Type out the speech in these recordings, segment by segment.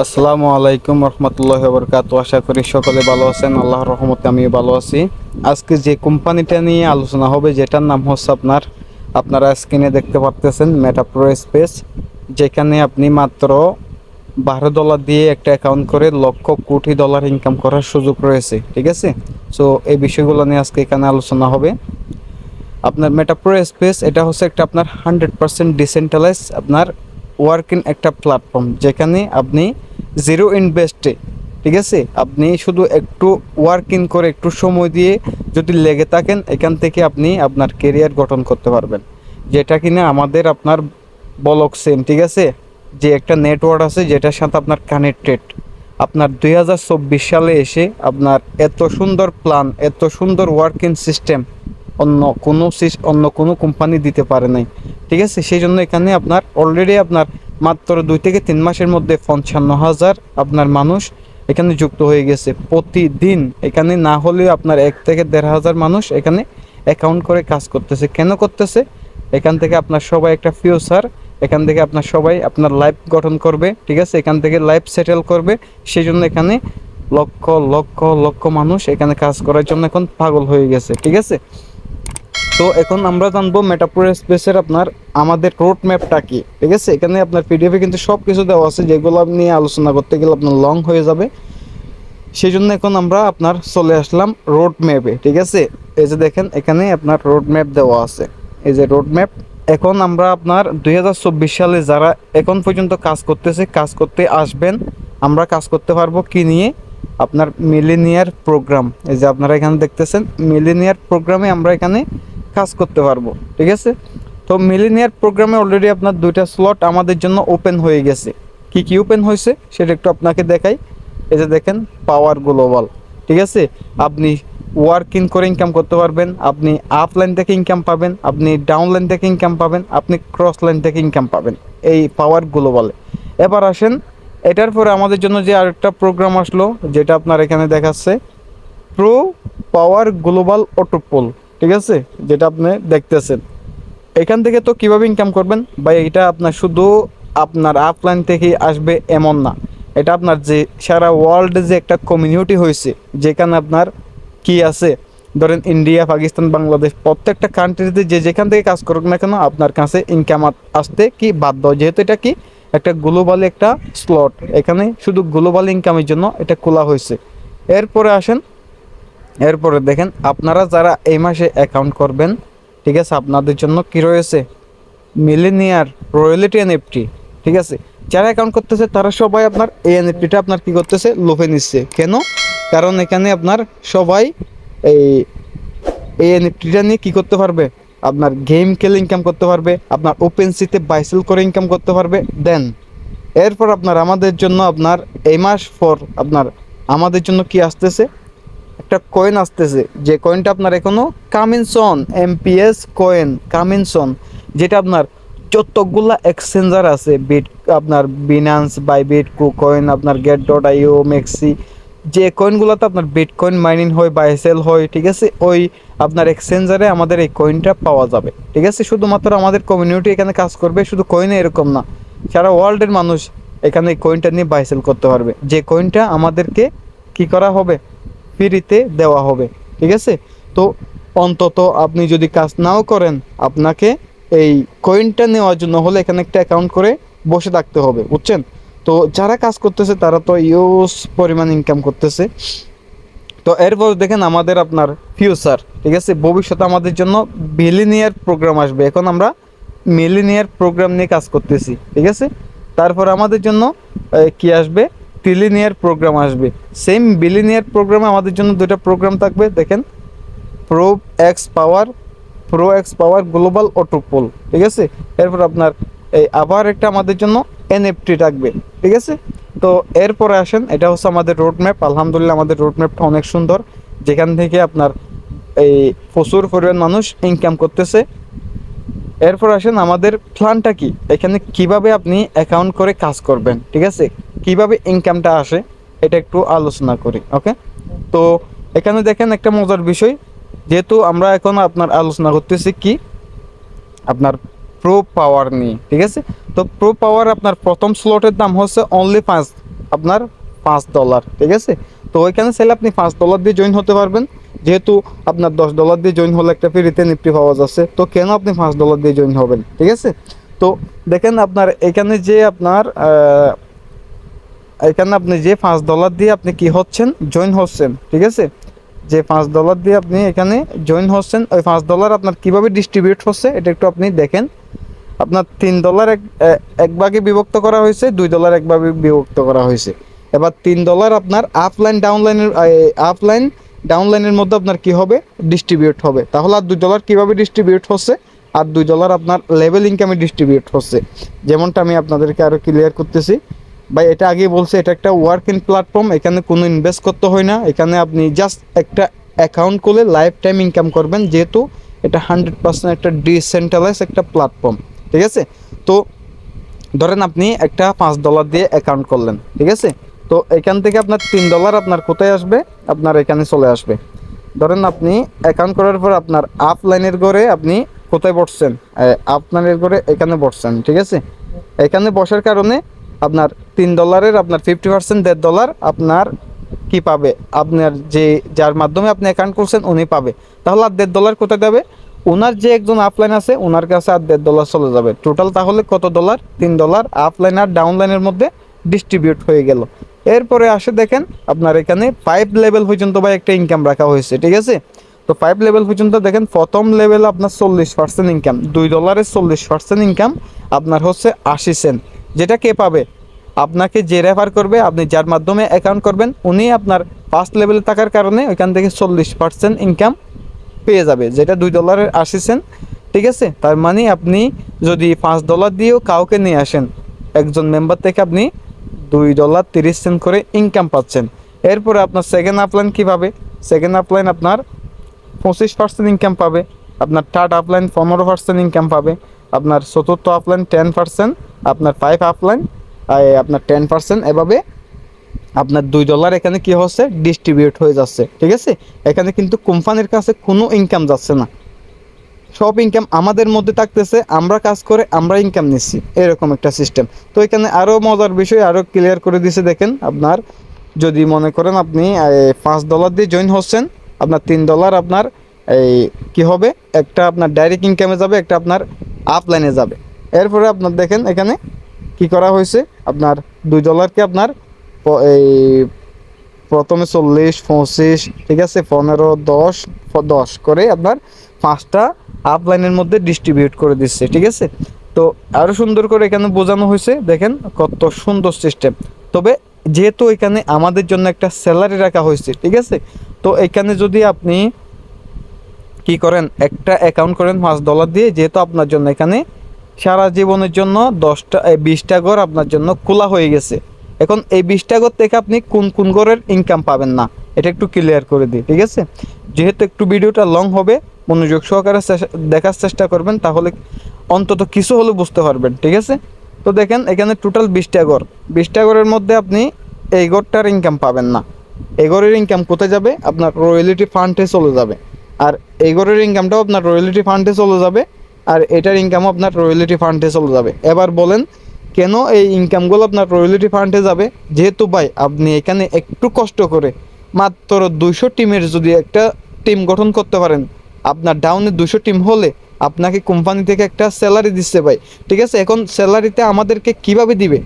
আসসালামু আলাইকুম রহমতুল্লাহ বরকাত আশা করি সকলে ভালো আছেন। আল্লাহর রহমতে আমি ভালো আছি। আজকে যে কোম্পানিটা নিয়ে আলোচনা হবে, যেটার নাম হচ্ছে আপনার, আপনারা স্ক্রিনে দেখতে পারতেছেন মেটাপ্রো স্পেস যেখানে আপনি মাত্র বারো ডলার দিয়ে একটা অ্যাকাউন্ট করে লক্ষ কোটি ডলার ইনকাম করার সুযোগ রয়েছে, ঠিক আছে? সো এই বিষয়গুলো নিয়ে আজকে এখানে আলোচনা হবে। আপনার মেটাপ্রো স্পেস এটা হচ্ছে একটা আপনার হান্ড্রেড পার্সেন্ট ডিসেন্ট্রালাইজ আপনার ওয়ার্কিং একটা প্ল্যাটফর্ম যেখানে আপনি জিরো ইনভেস্টে ঠিক আছে? আপনি শুধু একটু ওয়ার্কিং করে একটু সময় দিয়ে যদি লেগে থাকেন, এখান থেকে আপনি আপনার কেরিয়ার গঠন করতে পারবেন। যেটা কিনা আমাদের আপনার বলক সেম ঠিক আছে? যে একটা নেটওয়ার্ক আছে, যেটার সাথে আপনার কানেক্টেড আপনার দুই হাজার চব্বিশ সালে এসে আপনার এত সুন্দর প্ল্যান এত সুন্দর ওয়ার্কিং সিস্টেম অন্য কোনো অন্য কোনো কোম্পানি দিতে পারে নাই। ঠিক আছে? সেই জন্য এখানে আপনার অলরেডি আপনার মাত্র দুই থেকে তিন মাসের মধ্যে পঞ্চান্ন হাজার আপনার মানুষ এখানে যুক্ত হয়ে গেছে। প্রতিদিন এখানে না হলেও আপনার এক থেকে দেড় হাজার মানুষ এখানে অ্যাকাউন্ট করে কাজ করতেছে। কেন করতেছে? এখান থেকে আপনার সবাই একটা ফিউচার এখান থেকে আপনার সবাই আপনার লাইফ গঠন করবে। ঠিক আছে? এখান থেকে লাইফ সেটেল করবে। সেই জন্য এখানে লক্ষ লক্ষ লক্ষ মানুষ এখানে কাজ করার জন্য এখন পাগল হয়ে গেছে। ঠিক আছে? তো এখন আমরা জানব মেটাপ্রো স্পেসের আপনার আমাদের রোড ম্যাপটা কি, ঠিক আছে? এখানে আপনার পিডিএফে কিন্তু সব কিছু দেওয়া আছে, যেগুলো আপনি আলোচনা করতে গেলে আপনার লং হয়ে যাবে। সেই জন্য এখন আমরা আপনার চলে আসলাম রোড ম্যাপে ঠিক আছে? এই যে দেখেন, এখানে আপনার রোড ম্যাপ দেওয়া আছে। এই যে রোড ম্যাপ এখন আমরা আপনার দুই হাজার চব্বিশ সালে যারা এখন পর্যন্ত কাজ করতেছে, কাজ করতে আসবেন, আমরা কাজ করতে পারব কি নিয়ে? আপনার মিলিনিয়ার প্রোগ্রাম এই যে আপনারা এখানে দেখতেছেন মিলিনিয়ার প্রোগ্রামে আমরা এখানে কাজ করতে পারব, ঠিক আছে? তো মিলিনিয়ার প্রোগ্রামে অলরেডি আপনার দুইটা স্লট আমাদের জন্য ওপেন হয়ে গেছে। কি কি ওপেন হয়েছে সেটা একটু আপনাকে দেখাই। এই যে দেখেন পাওয়ার গ্লোবাল ঠিক আছে? আপনি ওয়ার্কিং করে ইনকাম করতে পারবেন, আপনি আপ লাইন থেকে ইনকাম পাবেন, আপনি ডাউন লাইন থেকে ইনকাম পাবেন, আপনি ক্রস লাইন থেকে ইনকাম পাবেন, এই পাওয়ার গ্লোবালে এবার আসেন, এটার পরে আমাদের জন্য যে আরেকটা প্রোগ্রাম আসলো, যেটা আপনার এখানে দেখাচ্ছে প্রো পাওয়ার গ্লোবাল অটোপোল ঠিক আছে? যেটা আপনি দেখতেছেন। এখান থেকে তো কীভাবে ইনকাম করবেন? বা এটা আপনার শুধু আপনার আপলাইন থেকেই আসবে এমন না। এটা আপনার যে সারা ওয়ার্ল্ডে যে একটা কমিউনিটি হয়েছে, যেখানে আপনার কি আছে? ধরেন ইন্ডিয়া পাকিস্তান বাংলাদেশ প্রত্যেকটা কান্ট্রিতে যে যেখান থেকে কাজ করুক না কেন আপনার কাছে ইনকাম আসতে কি বাধ্য? যেহেতু এটা কি? একটা গ্লোবাল একটা স্লট এখানে শুধু গ্লোবাল ইনকামের জন্য এটা খোলা হয়েছে। এরপরে আসেন এরপরে দেখেন, আপনারা যারা এই মাসে অ্যাকাউন্ট করবেন, ঠিক আছে, আপনাদের জন্য কি রয়েছে? মিলেনিয়ার রয়্যালিটি এনএফটি ঠিক আছে? যারা অ্যাকাউন্ট করতেছে, তারা সবাই আপনার এই এনএফটিটা আপনার কি করতেছে? লোভে নিচ্ছে। কেন? কারণ এখানে আপনার সবাই এই এই এনএফটিটা নিয়ে কি করতে পারবে? আপনার গেম খেলে ইনকাম করতে পারবে, আপনার ওপেন সিতে বাইসেল করে ইনকাম করতে পারবে। দেন এরপর আপনার আমাদের জন্য আপনার এই মাস ফর আপনার আমাদের জন্য কি আসতেছে? একটা কয়েন আসতেছে, যে কয়েনটা আপনার এখনও কামিনসন এমপিএস কয়েন কামিনসন যেটা আপনার যতগুলা এক্সচেঞ্জার আছে বিট আপনার বিনান্স বাইবিট কয়েন আপনার গেট ডট আইও মেক্সি যে কয়েনগুলোতে আপনার বিটকয়েন মাইনিং হয় বা সেল হয়, ঠিক আছে? ওই আপনার এক্সচেঞ্জারে আমাদের এই কয়েনটা পাওয়া যাবে, ঠিক আছে? শুধুমাত্র আমাদের কমিউনিটি এখানে কাজ করবে, শুধু কয়েনে এরকম না, সারা ওয়ার্ল্ডের মানুষ এখানে এই কয়েনটা নিয়ে বাইসেল করতে পারবে। যে কয়েনটা আমাদেরকে কি করা হবে? ফ্রিতে দেওয়া হবে, ঠিক আছে? তো অন্তত আপনি যদি কাজ নাও করেন, আপনাকে এই কয়েনটা নেওয়ার জন্য হলে এখানে একটা অ্যাকাউন্ট করে বসে থাকতে হবে, বুঝছেন? তো যারা কাজ করতেছে, তারা তো ইউজ পরিমাণ ইনকাম করতেছে। তো এরপর দেখেন আমাদের আপনার ফিউচার ঠিক আছে? ভবিষ্যতে আমাদের জন্য বিলিনিয়ার প্রোগ্রাম আসবে। এখন আমরা মিলিনিয়ার প্রোগ্রাম নিয়ে কাজ করতেছি, ঠিক আছে? তারপর আমাদের জন্য কি আসবে? ট্রিলিনিয়ার প্রোগ্রাম আসবে। সেম বিলিনিয়ার প্রোগ্রামে আমাদের জন্য দুটো প্রোগ্রাম থাকবে, দেখেন। Pro X power Pro X power global autopool ঠিক আছে? এরপর আপনার এই আবার একটা আমাদের জন্য এনএফটি থাকবে, ঠিক আছে? তো এরপরে আসেন, এটা হচ্ছে আমাদের রোড ম্যাপ আলহামদুলিল্লাহ আমাদের রোড ম্যাপটা অনেক সুন্দর। যেখান থেকে আপনার এই প্রচুর পরিমাণ মানুষ ইনকাম করতেছে। এরপর আসেন, আমাদের প্ল্যানটা কি? এখানে কীভাবে আপনি অ্যাকাউন্ট করে কাজ করবেন, ঠিক আছে? কীভাবে ইনকামটা আসে, এটা একটু আলোচনা করি ওকে তো এখানে দেখেন একটা মজার বিষয়, যেহেতু আমরা এখন আপনার আলোচনা করতেছি কি? আপনার প্রো পাওয়ার নিয়ে, ঠিক আছে? তো প্রো পাওয়ার আপনার প্রথম স্লটের দাম হচ্ছে অনলি পাঁচ, আপনার পাঁচ ডলার ঠিক আছে? তো ওইখানে চাইলে আপনি পাঁচ ডলার দিয়ে জয়েন হতে পারবেন, যেহেতু আপনার দশ ডলার দিয়ে জয়েন হলে একটা ফ্রিতে নিফটি পাওয়া যাচ্ছে তো কেন আপনি পাঁচ ডলার দিয়ে জয়েন হবেন, ঠিক আছে? তো দেখেন আপনার এখানে যে আপনার এখানে আপনি যে পাঁচ ডলার দিয়ে আপনি কি হচ্ছেন জয়েন হচ্ছেন, ঠিক আছে? যে পাঁচ ডলার দিয়ে আপনি এখানে জয়েন হচ্ছেন, ওই পাঁচ ডলার আপনার কীভাবে ডিস্ট্রিবিউট হচ্ছে, এটা একটু আপনি দেখেন। আপনার তিন ডলার এক এক ভাগে বিভক্ত করা হয়েছে, দুই ডলার এক ভাগে বিভক্ত করা হয়েছে। এবার তিন ডলার আপনার আপলাইন ডাউনলাইনের আপলাইন ডাউনলাইনের মধ্যে আপনার কি হবে? ডিস্ট্রিবিউট হবে। তাহলে আর দুই ডলার কীভাবে ডিস্ট্রিবিউট হচ্ছে? আর দুই ডলার আপনার লেভেল ইনকামে ডিস্ট্রিবিউট হচ্ছে। যেমনটা আমি আপনাদেরকে আরও ক্লিয়ার করতেছি। ভাই, এটা আগে বলছে, এটা একটা ওয়ার্কিং প্ল্যাটফর্ম এখানে কোনো ইনভেস্ট করতে হয় না। এখানে আপনি জাস্ট একটা অ্যাকাউন্ট করলে লাইফ টাইম ইনকাম করবেন, যেহেতু এটা হান্ড্রেড পার্সেন্ট একটা ডিসেন্ট্রালাইজ একটা প্ল্যাটফর্ম ঠিক আছে? তো ধরেন আপনি একটা পাঁচ ডলার দিয়ে অ্যাকাউন্ট করলেন, ঠিক আছে? তো এখান থেকে আপনার তিন ডলার আপনার কোথায় আসবে? আপনার এখানে চলে আসবে। ধরেন আপনি অ্যাকাউন্ট করার পর আপনার আপ লাইনের ঘরে আপনি কোথায় বসছেন? আপ লাইনের ঘরে এখানে বসছেন, ঠিক আছে? এখানে বসার কারণে আপনার তিন ডলারের আপনার ফিফটি পার্সেন্ট দেড় ডলার আপনার কি পাবে? আপনার যে, যার মাধ্যমে আপনি অ্যাকাউন্ট করছেন উনি পাবে। তাহলে আর দেড় ডলার কোথায় যাবে? ওনার যে একজন আপলাইন আছে ওনার কাছে আর দেড় ডলার চলে যাবে। টোটাল তাহলে কত ডলার তিন ডলার আপলাইন আর ডাউনলাইনের মধ্যে ডিস্ট্রিবিউট হয়ে গেল। এরপরে আসে দেখেন, আপনার এখানে ফাইভ লেভেল পর্যন্ত বা একটা ইনকাম রাখা হয়েছে, ঠিক আছে? তো ফাইভ লেভেল পর্যন্ত দেখেন, প্রথম লেভেল আপনার চল্লিশ পার্সেন্ট ইনকাম দুই ডলারের চল্লিশ পার্সেন্ট ইনকাম আপনার হচ্ছে আশি সেন্ট যেটা কে পাবে? আপনাকে যে রেফার করবে, আপনি যার মাধ্যমে অ্যাকাউন্ট করবেন, উনি আপনার ফার্স্ট লেভেলে থাকার কারণে ওইখান থেকে চল্লিশ পার্সেন্ট ইনকাম পেয়ে যাবে, যেটা দুই ডলারের আশি সেন্ট ঠিক আছে? তার মানে আপনি যদি পাঁচ ডলার দিয়েও কাউকে নিয়ে আসেন, একজন মেম্বার থেকে আপনি দুই ডলার তিরিশ সেন্ট করে ইনকাম পাচ্ছেন। এরপরে আপনার সেকেন্ড আপলাইন কীভাবে সেকেন্ড আপলাইন আপনার পঁচিশ পার্সেন্ট ইনকাম পাবে, আপনার থার্ড আপলাইন পনেরো পার্সেন্ট ইনকাম পাবে। আপনার চতুর্থ আপলাইন টেন পার্সেন্ট আপনার ফাইভ আপলাইন আপনার টেন পার্সেন্ট এভাবে আপনার দুই ডলার এখানে কি হচ্ছে? ডিস্ট্রিবিউট হয়ে যাচ্ছে, ঠিক আছে? এখানে কিন্তু কোম্পানির কাছে কোনো ইনকাম যাচ্ছে না। সব ইনকাম আমাদের মধ্যে থাকতেছে, আমরা কাজ করে আমরা ইনকাম নিচ্ছি, এরকম একটা সিস্টেম তো এখানে আরও মজার বিষয় আরও ক্লিয়ার করে দিছে দেখেন আপনার, যদি মনে করেন আপনি পাঁচ ডলার দিয়ে জয়েন হচ্ছেন, আপনার তিন ডলার আপনার, এই কী হবে? একটা আপনার ডাইরেক্ট ইনকামে যাবে, একটা আপনার আপ লাইনে যাবে। এরপরে আপনার দেখেন এখানে কি করা হয়েছে? আপনার দুই ডলারকে আপনার এই প্রথমে চল্লিশ, পঁচিশ, ঠিক আছে, পনেরো, দশ দশ করে আপনার পাঁচটা আপ লাইনের মধ্যে ডিস্ট্রিবিউট করে দিচ্ছে, ঠিক আছে? তো আরও সুন্দর করে এখানে বোঝানো হয়েছে, দেখেন কত সুন্দর সিস্টেম তবে যেহেতু এখানে আমাদের জন্য একটা স্যালারি রাখা হয়েছে, ঠিক আছে? তো এখানে যদি আপনি কি করেন? একটা অ্যাকাউন্ট করেন, পাঁচ ডলার দিয়ে, যেহেতু আপনার জন্য এখানে সারা জীবনের জন্য দশটা বিশটা ঘর আপনার জন্য খোলা হয়ে গেছে। এখন এই বিশটা ঘর থেকে আপনি কোন কোন ঘরের ইনকাম পাবেন না? এটা একটু ক্লিয়ার করে দিই, ঠিক আছে? যেহেতু একটু ভিডিওটা লং হবে, মনোযোগ সহকারে দেখার চেষ্টা করবেন, তাহলে অন্তত কিছু হলে বুঝতে পারবেন, ঠিক আছে? তো দেখেন, এখানে টোটাল বিশটা ঘর। বিশটা ঘরের মধ্যে আপনি এই ঘরটার ইনকাম পাবেন না। এই ঘরের ইনকাম কোথায় যাবে? আপনার রয়্যালিটি ফান্ডে চলে যাবে। আর এই ঘরের ইনকামটাও আপনার রয়্যালিটি ফান্ডে চলে যাবে, আর এটার ইনকামও আপনার রয়্যালিটি ফান্ডে চলে যাবে। এবার বলেন, কেন এই ইনকামগুলো আপনার রয়্যালিটি ফান্ডে যাবে? যেহেতু ভাই, আপনি এখানে একটু কষ্ট করে মাত্র দুইশো টিমের যদি একটা টিম গঠন করতে পারেন, আপনার ডাউনে দুশো টিম হলে আপনাকে কোম্পানি থেকে একটা স্যালারি দিচ্ছে ভাই। ঠিক আছে? এখন স্যালারিতে আমাদেরকে কীভাবে দিবে?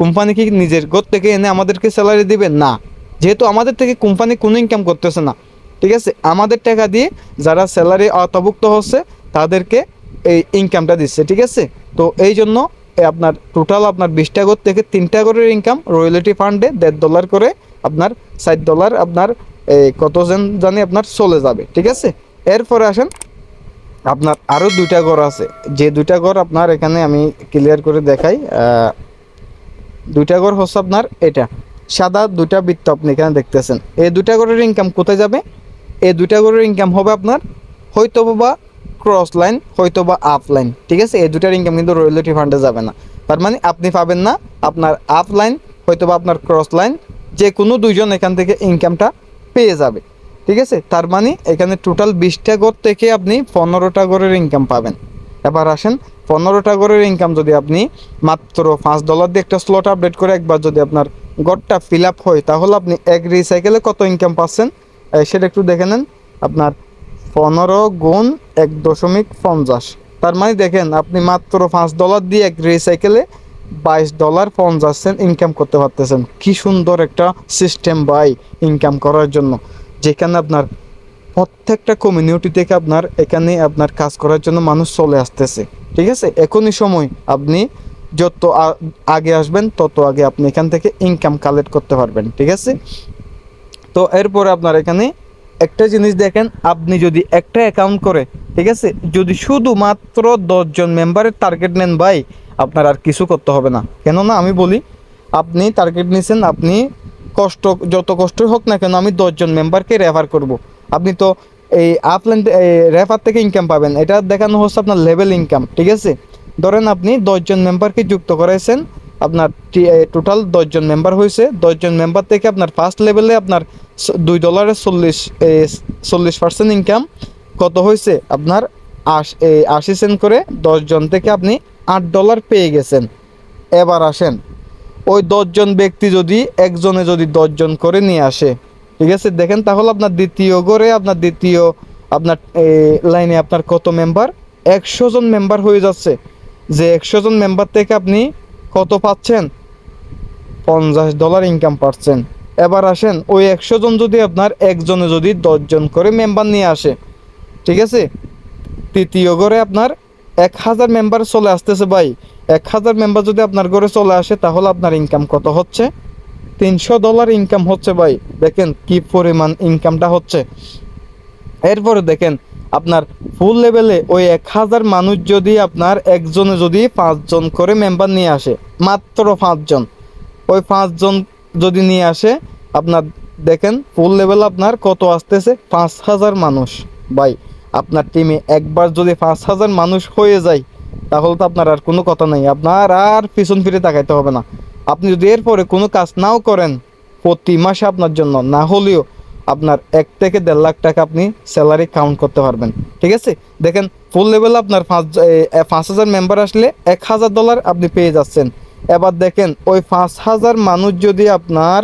কোম্পানি কি নিজের ঘর থেকে এনে আমাদেরকে স্যালারি দিবে? না। যেহেতু আমাদের থেকে কোম্পানি কোনো ইনকাম করতেছে না। ঠিক আছে? আমাদের টাকা দিয়ে যারা স্যালারি আওতাভুক্ত হচ্ছে, তাদেরকে এই ইনকামটা দিচ্ছে, ঠিক আছে? তো এই জন্য আপনার টোটাল আপনার বিশটা ঘর থেকে তিনটা ঘরের ইনকাম রয়্যালিটি ফান্ডে দেড় ডলার করে আপনার ষাট ডলার আপনার এই কতজন জানি আপনার চলে যাবে, ঠিক আছে? এরপরে আসেন, আপনার আরও দুইটা ঘর আছে। যে দুইটা ঘর আপনার এখানে আমি ক্লিয়ার করে দেখাই দুইটা ঘর হচ্ছে আপনার এটা, সাদা দুইটা বৃত্ত আপনি এখানে দেখতেছেন। এই দুইটা ঘরের ইনকাম কোথায় যাবে? এই দুইটা ঘরের ইনকাম হবে আপনার হয়তো বা ক্রস লাইন হয়তো বা আপ লাইন ঠিক আছে? এই দুটার ইনকাম কিন্তু রয়্যালিটি ফান্ডে যাবে না। তার মানে আপনি পাবেন না আপনার আপ লাইন হয়তো বা আপনার ক্রস লাইন যে কোনো দুইজন এখান থেকে ইনকামটা পেয়ে যাবে, ঠিক আছে? তার মানে এখানে টোটাল বিশটা ঘর থেকে আপনি পনেরোটা ঘরের ইনকাম পাবেন। এবার আসেন, পনেরোটা ঘরের ইনকাম যদি আপনি মাত্র পাঁচ ডলার দিয়ে একটা স্লট আপডেট করে একবার যদি আপনার গড়টা ফিল আপ হয়, তাহলে আপনি এক রিসাইকেলে কত ইনকাম পাচ্ছেন? সেটা একটু দেখে নেন। আপনার পনেরো গুণ এক দশমিক পঞ্চাশ। তার মানে দেখেন, আপনি মাত্র পাঁচ ডলার দিয়ে এক রিসাইকেলে বাইশ ডলার পঞ্চাশ সেন্ট ইনকাম করতে পারতেছেন। কি সুন্দর একটা সিস্টেম বাই ইনকাম করার জন্য। যেখানে আপনার প্রত্যেকটা কমিউনিটি থেকে আপনার এখানে আপনার কাজ করার জন্য মানুষ চলে আসতেছে। ঠিক আছে? এখনই সময়, আপনি যত আগে আসবেন, তত আগে আপনি এখান থেকে ইনকাম কালেক্ট করতে পারবেন। ঠিক আছে? তো এরপরে আপনার এখানে একটা জিনিস দেখেন, আপনি যদি একটা অ্যাকাউন্ট করে, ঠিক আছে, যদি শুধুমাত্র দশজন মেম্বারের টার্গেট নেন ভাই, আপনার আর কিছু করতে হবে না। কেননা আমি বলি, আপনি টার্গেট নিছেন, আপনি কষ্ট, যত কষ্টই হোক না কেন, আমি দশজন মেম্বারকে রেফার করব। আপনি তো এই আপলাইন রেফার থেকে ইনকাম পাবেন। এটা দেখানো হচ্ছে আপনার লেভেল ইনকাম ঠিক আছে? ধরেন আপনি দশজন মেম্বারকে যুক্ত করেছেন আপনার টোটাল দশজন মেম্বার হয়েছে। দশজন মেম্বার থেকে আপনার ফার্স্ট লেভেলে আপনার দুই ডলারের চল্লিশ চল্লিশ পার্সেন্ট ইনকাম কত হয়েছে? আপনার আশ আশি সেন্ট করে দশজন থেকে আপনি আট ডলার পেয়ে গেছেন। এবার আসেন। ওই দশজন ব্যক্তি যদি একজনে যদি দশজন করে নিয়ে আসে, ঠিক আছে? দেখেন তাহলে আপনার দ্বিতীয় করে আপনার দ্বিতীয়, আপনার লাইনে আপনার কত মেম্বার একশো জন মেম্বার হয়ে যাচ্ছে। যে একশো জন মেম্বার থেকে আপনি কত পাচ্ছেন? পঞ্চাশ ডলার ইনকাম পাচ্ছেন। এবার আসেন, ওই একশো জন যদি আপনার একজনে যদি দশজন করে মেম্বার নিয়ে আসে, ঠিক আছে? তৃতীয় ঘরে আপনার এক হাজার মেম্বার চলে আসতেছে ভাই। এক হাজার মেম্বার যদি আপনার ঘরে চলে আসে, তাহলে আপনার ইনকাম কত হচ্ছে? তিনশো ডলার ইনকাম হচ্ছে ভাই। দেখেন কি পরিমাণ ইনকামটা হচ্ছে। এরপরে দেখেন আপনার ফুল লেভেলে ওই এক হাজার মানুষ যদি আপনার একজনে যদি পাঁচজন করে মেম্বার নিয়ে আসে, মাত্র পাঁচজন। ওই পাঁচজন যদি নিয়ে আসে, আপনার দেখেন ফুল লেভেল আপনার কত আসতেছে? পাঁচ হাজার মানুষ। ভাই, আপনার টিমে একবার যদি পাঁচ হাজার মানুষ হয়ে যায়, তাহলে তো আপনার আর কোনো কথা নেই। আপনার আর পিছন ফিরে তাকাইতে হবে না। আপনি যদি এরপরে কোনো কাজ নাও করেন, প্রতি মাসে আপনার জন্য, না হলেও আপনার এক থেকে দেড় লাখ টাকা আপনি স্যালারি কাউন্ট করতে পারবেন। ঠিক আছে? দেখেন ফুল লেভেল আপনার পাঁচ পাঁচ হাজার মেম্বার আসলে এক হাজার ডলার আপনি পেয়ে যাচ্ছেন। এবার দেখেন, ওই পাঁচ হাজার মানুষ যদি আপনার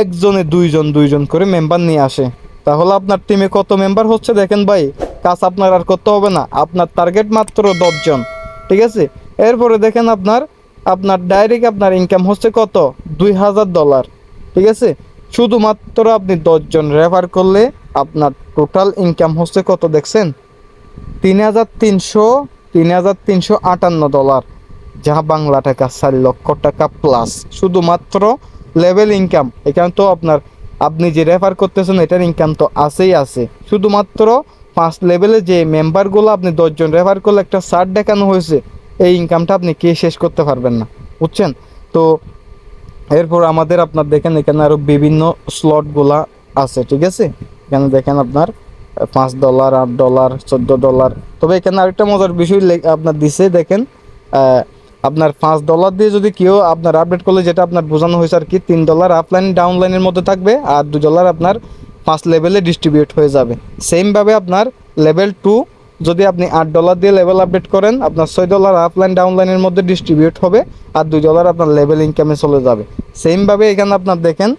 একজনে দুইজন দুইজন করে মেম্বার নিয়ে আসে, তাহলে আপনার টিমে কত মেম্বার হচ্ছে দেখেন ভাই? কাজ আপনার আর করতে হবে না। আপনার টার্গেট মাত্র দশজন ঠিক আছে? এরপরে দেখেন আপনার আপনার ডাইরেক্ট আপনার ইনকাম হচ্ছে কত? দুই হাজার ডলার ঠিক আছে? শুধুমাত্র আপনি দশজন রেফার করলে আপনার টোটাল ইনকাম হচ্ছে কত দেখছেন? তিন হাজার তিনশো, তিন হাজার তিনশো আটান্ন ডলার যা বাংলা টাকা চার লক্ষ টাকা প্লাস শুধুমাত্র লেভেল ইনকাম এখানে তো আপনার আপনি যে রেফার করতেছেন, এটার ইনকাম তো আছেই আছে। শুধুমাত্র পাঁচ লেভেলে যে মেম্বারগুলো আপনি দশজন রেফার করলে একটা সার্ট দেখানো হয়েছে, এই ইনকামটা আপনি কে শেষ করতে পারবেন না, বুঝছেন? তো এরপর আমাদের আপনার দেখেন, এখানে আরও বিভিন্ন স্লটগুলা আছে, ঠিক আছে? এখানে দেখেন আপনার পাঁচ ডলার আট ডলার চোদ্দ ডলার তবে এখানে আরেকটা মজার বিষয় আপনার দিছে, দেখেন আপনার পাঁচ ডলার দিয়ে যদি কেউ আপনার আপডেট করলে যেটা আপনার বোঝানো হয়েছে আর কি, তিন ডলার আপলাইন ডাউনলাইনের মধ্যে থাকবে আর দু ডলার আপনার পাঁচ লেভেলে ডিস্ট্রিবিউট হয়ে যাবে। সেমভাবে আপনার লেভেল টু যদি আপনি আট ডলার দিয়ে লেভেল আপডেট করেন, আপনার ছয় ডলার আপলাইন ডাউনলাইনের মধ্যে ডিস্ট্রিবিউট হবে আর দুই ডলার আপনার লেভেল ইনকামে চলে যাবে। সেমভাবে এখানে আপনার দেখেন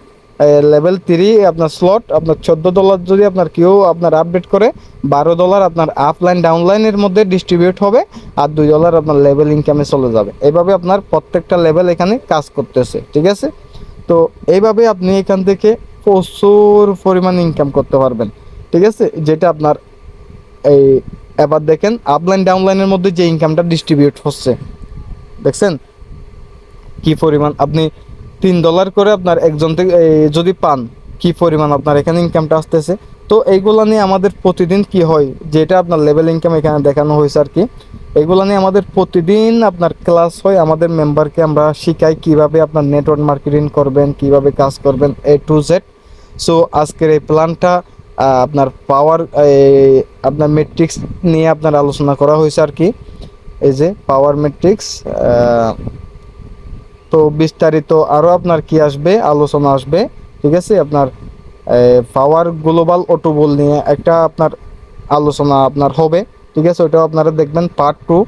লেভেল থ্রি আপনার স্লট আপনার চোদ্দ ডলার যদি আপনার কেউ আপনার আপডেট করে, বারো ডলার আপনার আপলাইন ডাউনলাইনের মধ্যে ডিস্ট্রিবিউট হবে আর দুই ডলার আপনার লেভেল ইনকামে চলে যাবে। এইভাবে আপনার প্রত্যেকটা লেভেল এখানে কাজ করতেছে, ঠিক আছে? তো এইভাবে আপনি এখান থেকে প্রচুর পরিমাণ ইনকাম করতে পারবেন, ঠিক আছে? যেটা আপনার এই এবার দেখেন আপলাইন ডাউনলাইনের মধ্যে যে ইনকামটা ডিস্ট্রিবিউট হচ্ছে। দেখছেন? কি পরিমাণ? আপনি তিন ডলার করে আপনার একজন থেকে যদি পান, কি পরিমাণ আপনার এখানে ইনকামটা আসতেছে? তো এইগুলা নিয়ে আমাদের প্রতিদিন কি হয়? যেটা আপনার লেভেল ইনকাম এখানে দেখানো হয়েছে আর কি। এগুলো নিয়ে আমাদের প্রতিদিন আপনার ক্লাস হয়, আমাদের মেম্বারকে আমরা শিখাই কীভাবে আপনার নেটওয়ার্ক মার্কেটিং করবেন, কীভাবে কাজ করবেন এ টু জেড সো আজকের এই প্ল্যানটা আপনার পাওয়ার আপনার মেট্রিক্স নিয়ে আপনার আলোচনা করা হয়েছে আর কি। এই যে পাওয়ার মেট্রিক্স তো বিস্তারিত আরও আপনার কি আসবে, আলোচনা আসবে, ঠিক আছে? আপনার পাওয়ার গ্লোবাল অটোবল নিয়ে একটা আপনার আলোচনা আপনার হবে, ঠিক আছে? ওটাও আপনারা দেখবেন পার্ট টু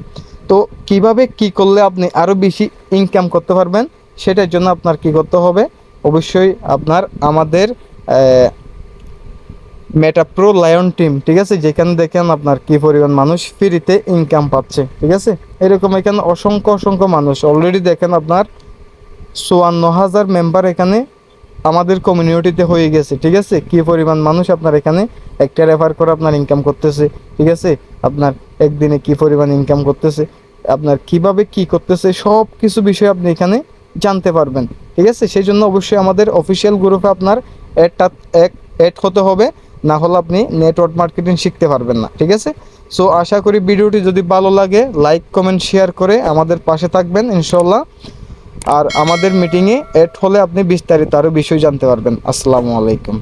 তো কীভাবে কি করলে আপনি আরও বেশি ইনকাম করতে পারবেন, সেটার জন্য আপনার কি করতে হবে? অবশ্যই আপনার আমাদের মেটা প্রো লায়ন টিম ঠিক আছে? যেখানে দেখেন আপনার কি পরিমাণ মানুষ ফ্রিতে ইনকাম পাচ্ছে, ঠিক আছে? এরকম এখানে অসংখ্য অসংখ্য মানুষ। অলরেডি দেখেন আপনার চুয়ান্ন হাজার মেম্বার এখানে আমাদের কমিউনিটিতে হয়ে গেছে, ঠিক আছে? কি পরিমাণ মানুষ আপনার এখানে একটা রেফার করে আপনার ইনকাম করতেছে, ঠিক আছে? আপনার একদিনে কি পরিমাণ ইনকাম করতেছে, আপনার কীভাবে কি করতেছে সব কিছু বিষয় আপনি এখানে জানতে পারবেন, ঠিক আছে? সেই জন্য অবশ্যই আমাদের অফিসিয়াল গ্রুপে আপনার অ্যাডটা এক অ্যাড হতে হবে। না হলে আপনি নেটওয়ার্ক মার্কেটিং শিখতে পারবেন না, ঠিক আছে? সো আশা করি ভিডিওটি যদি ভালো লাগে লাইক কমেন্ট শেয়ার করে আমাদের পাশে থাকবেন ইনশাল্লাহ আর আমাদের মিটিংয়ে এড হলে আপনি বিস্তারিত আরও বিষয় জানতে পারবেন। আসসালামু আলাইকুম।